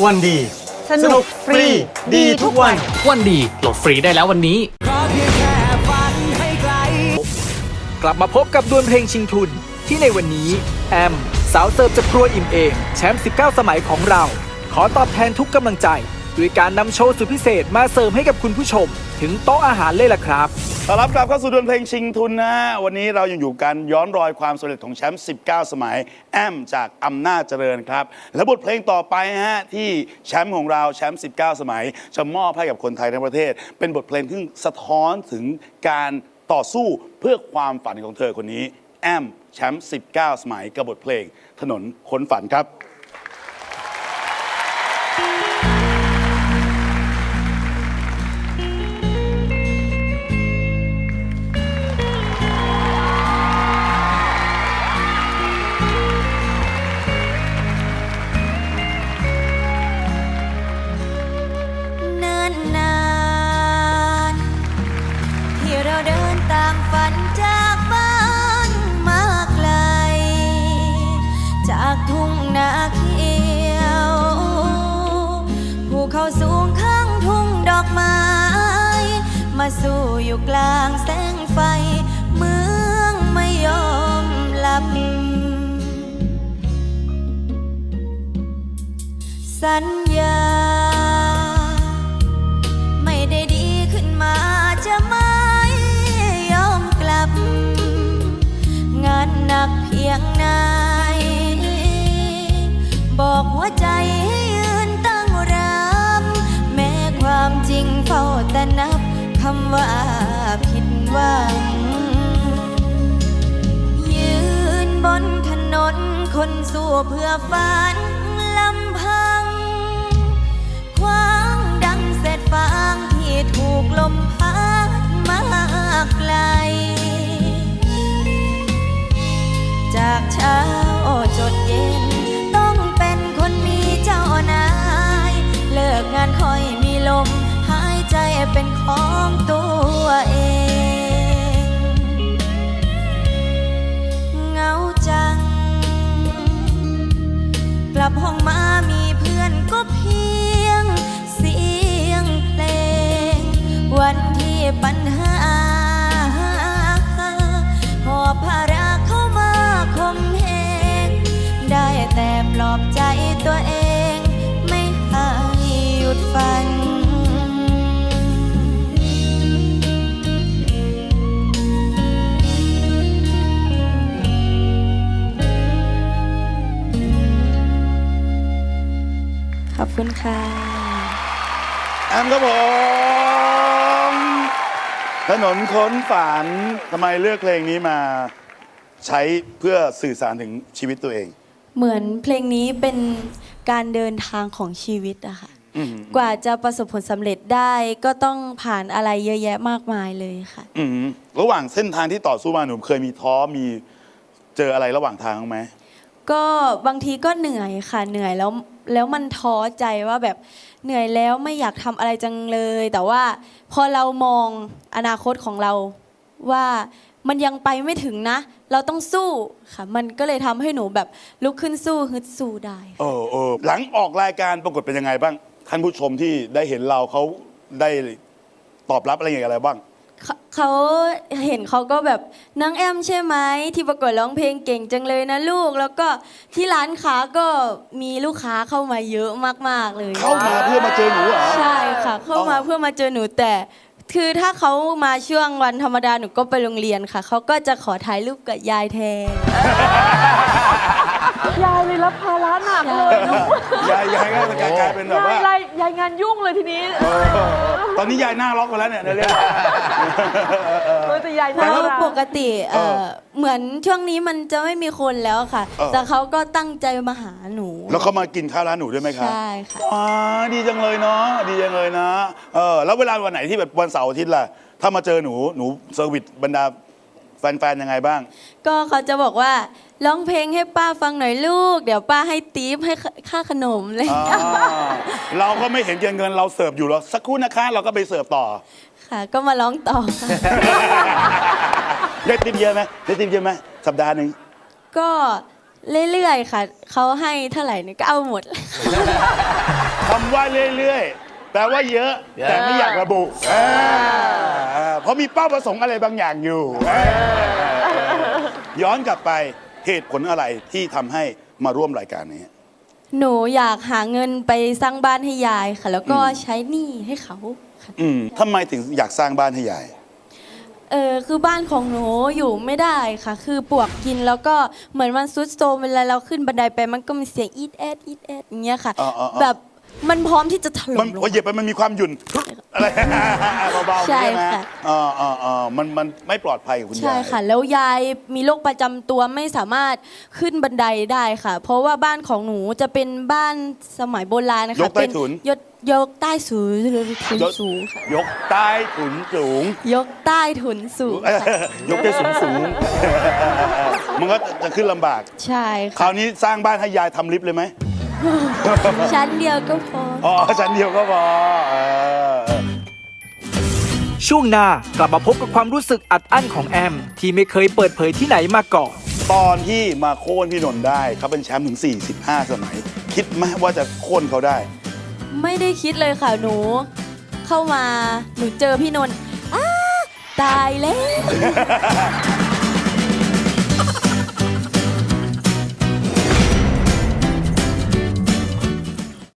วันดี สนุกฟรี ดีทุกวัน วันดีโหลดฟรีได้แล้ววันนี้ กลับมาพบกับดวลเพลงชิงทุน ที่ในวันนี้ แอม สาวเสิร์ฟจากครัวอิ่มเอมแชมป์ 19 สมัยของเรา ขอตอบแทนทุกกำลังใจ ด้วยการนำโชว์สุดพิเศษมาเสิร์ฟให้กับคุณผู้ชม ถึงโต๊ะอาหารเลยล่ะครับ ต้อนรับกลับเข้าสู่ดวลเพลงชิงทุนนะฮะวันนี้เรายังอยู่กันย้อนรอยความสำเร็จของแชมป์ 19 สมัย แอมจากอำนาจเจริญครับ และบทเพลงต่อไปฮะที่แชมป์ของเราแชมป์ 19 สมัย จะมอบให้กับคนไทยทั้งประเทศ เป็นบทเพลงที่สะท้อนถึงการต่อสู้เพื่อความฝันของเธอคนนี้ แอมแชมป์ 19 สมัยกับบทเพลง ถนนค้นฝันครับ เขาสูงข้างทุ่งดอกไม้ มาสู่อยู่กลางแสงไฟ เมืองไม่ยอมหลับ สัญญา ไม่ได้ดีขึ้นมาจะไม่ยอมกลับ งานหนักเพียงไหนบอกหัวใจ ว่าผิดหวัง ยืนบนถนนคนสู้เพื่อฝันลำพัง ลับห้องมามีเพื่อนก็เพียงเสียงเพลง วันที่ปัญหาหอบภาระเข้ามาคมเหงได้แต่ปลอบใจ แอมครับผม ถนนค้นฝันทำไมเลือกเพลงนี้มาใช้เพื่อสื่อสารถึงชีวิตตัวเอง เหมือนเพลงนี้เป็นการเดินทางของชีวิตอะค่ะ อืมกว่าจะประสบผลสำเร็จได้ก็ต้องผ่านอะไรเยอะแยะมากมายเลยค่ะ อืมระหว่างเส้นทางที่ต่อสู้มาหนูเคยมีท้อมีเจออะไรระหว่างทางบ้างไหม ก็บางทีก็เหนื่อยค่ะเหนื่อยแล้วแล้วมันท้อใจว่าแบบเหนื่อยแล้วไม่อยากทำอะไรจังเลย แต่ว่าพอเรามองอนาคตของเราว่ามันยังไปไม่ถึงนะ เราต้องสู้ค่ะ มันก็เลยทำให้หนูแบบลุกขึ้นสู้ฮึดสู้ได้เออเออหลังออกรายการปรากฏเป็นยังไงบ้าง ท่านผู้ชมที่ได้เห็นเราเขาได้ตอบรับอะไรอย่างไรบ้าง เขาเขาเห็นเขาก็แบบนางแอมใช่ไหมที่ประกวดร้องเพลงเก่งจังเลยนะลูก แล้วก็ที่ร้านค้าก็มีลูกค้าเข้ามาเยอะมากๆเลยเข้ามาเพื่อมาเจอหนูเหรอใช่ค่ะ เข้ามาอ๋อเพื่อมาเจอหนูแต่ คือถ้าเขามาช่วงวันธรรมดาหนูก็ไปโรงเรียนค่ะเขาก็จะขอถ่ายรูปกับยายแทนยายเลยรับภาระหนักเลยลูกยายยายก็กลายกลายเป็นแบบยายว่ายายยายงานยุ่งเลยทีนี้เออ ตอนนี้ยายหน้าล็อกไปแล้วเนี่ยเรียกว่าเออแต่ยายเพน่าราะรัก ปกติเอ่อเหมือนช่วงนี้มันจะไม่มีคนแล้วค่ะเออแต่เขาก็ตั้งใจมาหาหนู แล้วเขามากินข้าวร้านหนูด้วยไหมครับใช่ค่ะ ว้าดีจังเลยเนาะดีจังเลยนะเออแล้วเวลาวันไหนที่แบบวันเสาร์อาทิตย์ล่ะ ถ้ามาเจอหนูหนูเซอร์วิสบรรดา แฟนๆยังไงบ้าง ก็เขาจะบอกว่าร้องเพลงให้ป้าฟังหน่อยลูก เดี๋ยวป้าให้ตีฟให้ค่าขนมเลยอ่าเราก็ไม่เห็นเงินเราเสิร์ฟอยู่หรอกสักครู่นะคะเราก็ไปเสิร์ฟต่อ ค่ะ ก็มาร้องต่อค่ะได้ติมเยอะไหมได้ติมเยอะไหมสัปดาห์หนึ่งก็เรื่อยๆค่ะเขาให้เท่าไหร่เนี่ยก็เอาหมดว่าเรื่อยๆแต่ว่าเยอะ แต่ไม่อยากระบุเออ เพราะมีเป้าประสงค์อะไรบางอย่างอยู่เออย้อนกลับไปเหตุผลอะไรที่ทำให้มาร่วมรายการนี้ หนูอยากหาเงินไปสร้างบ้านให้ยายค่ะ แล้วก็ใช้หนี้ให้เขาค่ะ อืมทำไมถึงอยากสร้างบ้านให้ยาย เออคือบ้านของหนูอยู่ไม่ได้ค่ะ คือปลวกกินแล้วก็เหมือนมันซุดโทรมเวลาเราขึ้นบันไดไปมันก็มีเสียงอีดแอดอีดแอดอย่างเงี้ยค่ะอ่าๆๆแบบ มันพร้อมที่จะถมัล่นมลงพอเหยียบไปมันมีความหยุ่นอะไร เบาๆใช่ใช่ไหมค่ะ อ่าอ่าอ่ามันมันไม่ปลอดภัยกับคุณใช่ยายค่ะ แล้วยายมีโรคประจำตัวไม่สามารถขึ้นบันไดได้ค่ะ เพราะว่าบ้านของหนูจะเป็นบ้านสมัยโบราณนะคะยกใต้เป็นถุนยกยกใต้สูงถุนสูงค่ะยกใต้ถุนสูง ยกใต้ถุนสูงค่ะยกได้สูงสูงมันก็จะขึ้นลำบาก ใช่คราค่ะวนี้สร้างบ้านให้ยายทำลิฟต์เลยไหม ชั้นเดียวก็พอ อ๋อชั้นเดียวก็พอเออ ช่วงหน้ากลับมาพบกับความรู้สึกอัดอั้นของแอม ที่ไม่เคยเปิดเผยที่ไหนมาก่อน ตอนที่มาโค่นพี่นนท์ได้เขาเป็นแชมป์ถึง 45 สมัย คิดไหมว่าจะโค่นเขาได้ ไม่ได้คิดเลยค่ะหนู เข้ามาหนูเจอพี่นนท์อ้าตายแล้ว